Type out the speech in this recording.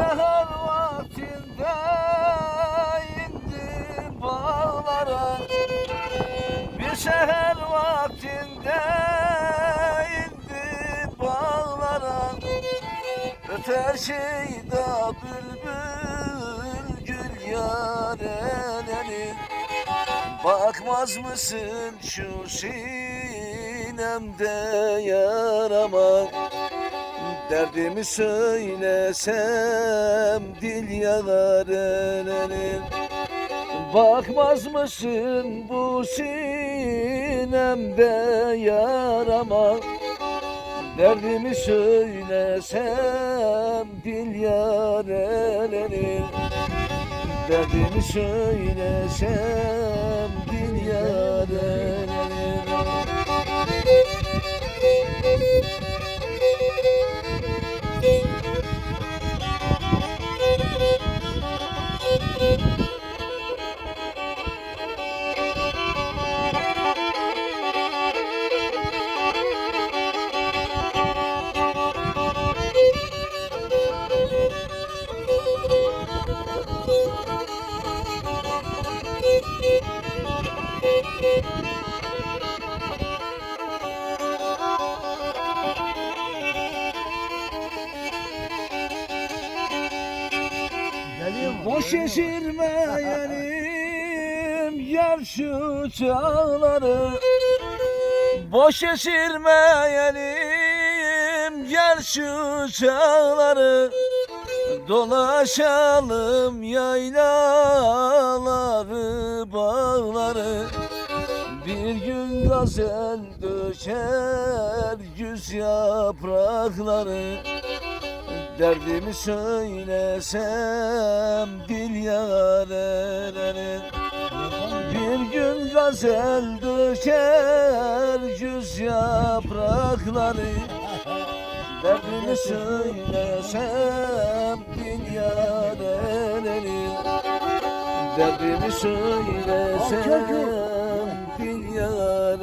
Seher vaktinde indim bağlara. Bir seher vaktinde indim bağlara. Öter şeyda bülbül gül yareleri Bakmaz mısın şu sinemde yarama? Derdimi söylesem dil yanar elenin Bakmaz mısın bu sinemde yarama? Derdimi söylesem dil yarelenir Derdimi söylesem Boş esirmeyelim yar şu çağları. Boş esirmeyelim yar şu çağları. Dolaşalım yaylaları bağları gün gazel döşer yüz yaprakları? Derdimi söylesem dil yarelenir Bir gün gazel döker yüz yaprakları? Derdimi söylesem dil yarelenir Derdimi söylesem dil yarelenir